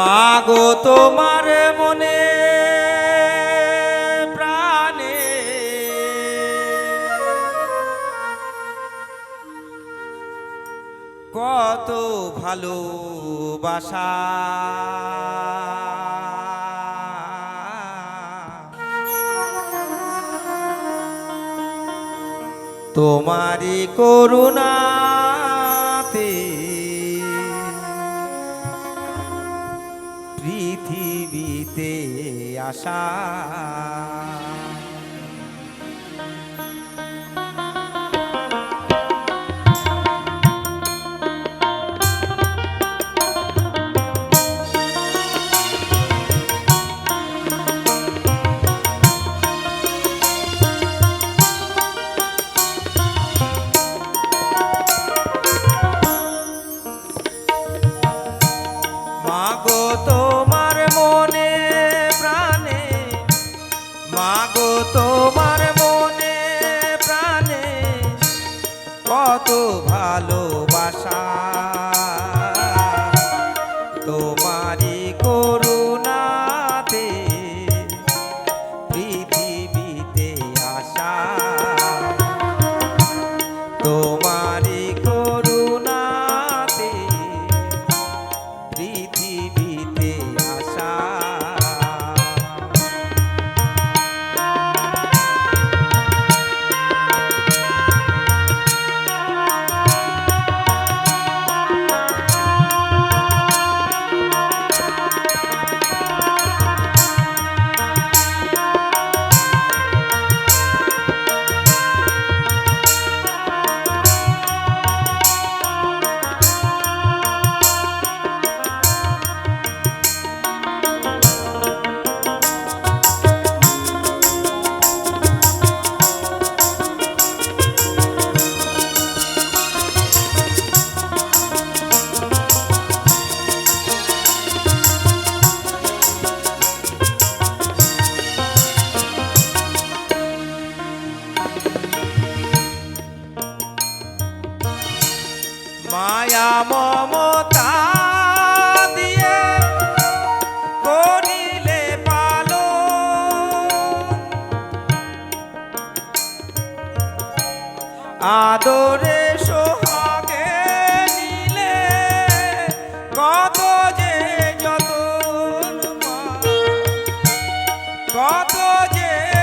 মাগো তোমার মনে প্রাণে। কত ভালোবাসা। তোমারি করুণা আশা। মাগো তোমার মনে মাগো তোমার মনে প্রাণে কত কত যে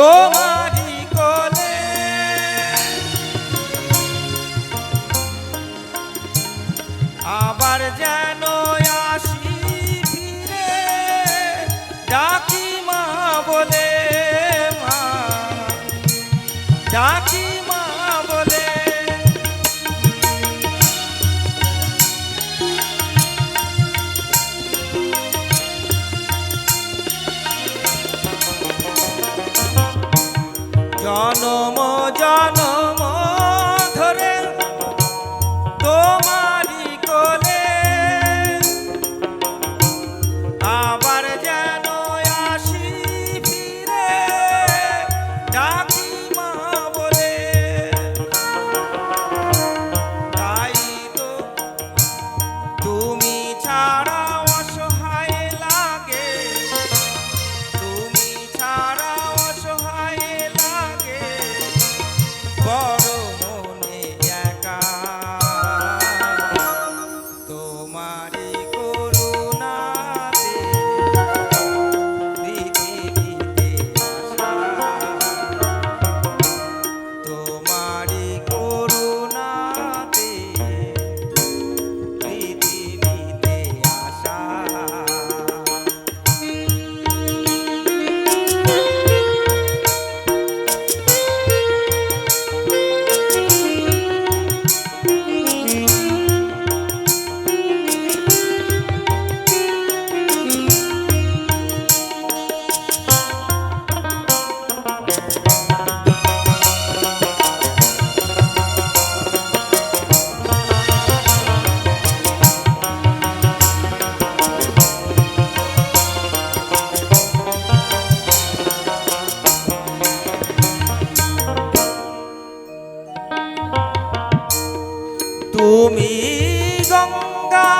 তোমারি কোলে আবার যেন আসি ফিরে ডাকি মা বলে মা ডাকি তুমি গঙ্গা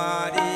body.